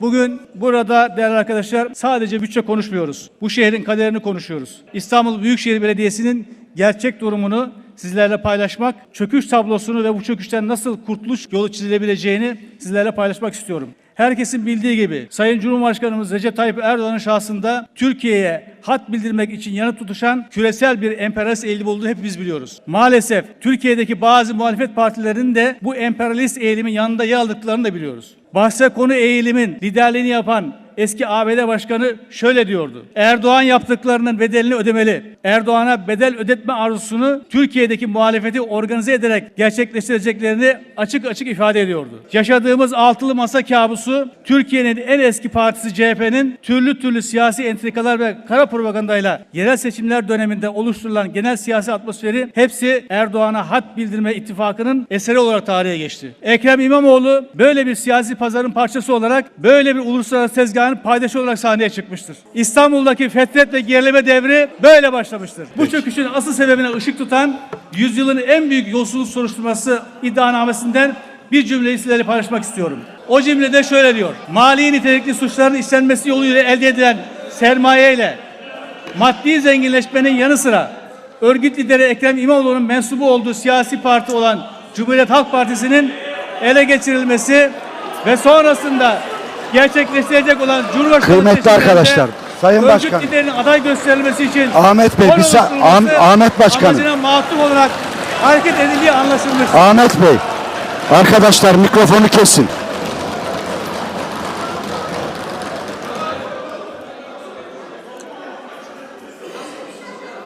Bugün burada değerli arkadaşlar sadece bütçe konuşmuyoruz. Bu şehrin kaderini konuşuyoruz. İstanbul Büyükşehir Belediyesi'nin gerçek durumunu sizlerle paylaşmak, çöküş tablosunu ve bu çöküşten nasıl kurtuluş yolu çizilebileceğini sizlerle paylaşmak istiyorum. Herkesin bildiği gibi Sayın Cumhurbaşkanımız Recep Tayyip Erdoğan'ın şahsında Türkiye'ye hat bildirmek için yanıt tutuşan küresel bir emperyalist eğilim olduğunu hepimiz biliyoruz. Maalesef Türkiye'deki bazı muhalefet partilerinin de bu emperyalist eğilimin yanında yer aldıklarını da biliyoruz. Bahse konu eğilimin liderliğini yapan eski ABD Başkanı şöyle diyordu. Erdoğan yaptıklarının bedelini ödemeli. Erdoğan'a bedel ödetme arzusunu Türkiye'deki muhalefeti organize ederek gerçekleştireceklerini açık açık ifade ediyordu. Yaşadığımız altılı masa kabusu Türkiye'nin en eski partisi CHP'nin türlü türlü siyasi entrikalar ve kara propagandayla yerel seçimler döneminde oluşturulan genel siyasi atmosferi hepsi Erdoğan'a hat bildirme ittifakının eseri olarak tarihe geçti. Ekrem İmamoğlu böyle bir siyasi pazarın parçası olarak böyle bir uluslararası tezgahın paydaşı olarak sahneye çıkmıştır. İstanbul'daki fetret ve gerileme devri böyle başlamıştır. Bu çöküşün asıl sebebine ışık tutan yüzyılın en büyük yolsuzluk soruşturması iddianamesinden bir cümleyi sizlerle paylaşmak istiyorum. O cümlede şöyle diyor. Mali nitelikli suçların işlenmesi yoluyla elde edilen sermaye ile maddi zenginleşmenin yanı sıra örgüt lideri Ekrem İmamoğlu'nun mensubu olduğu siyasi parti olan Cumhuriyet Halk Partisi'nin ele geçirilmesi ve sonrasında gerçekleştirecek olan Cumhurbaşkanı Kıymetli arkadaşlar, Sayın örgüt Başkan. liderinin aday gösterilmesi için Ahmet Bey, bir sa- Ahmet- Ahmet Başkanım. amacına matuf olarak hareket edildiği anlaşılmıştır. Ahmet Bey, arkadaşlar mikrofonu kesin.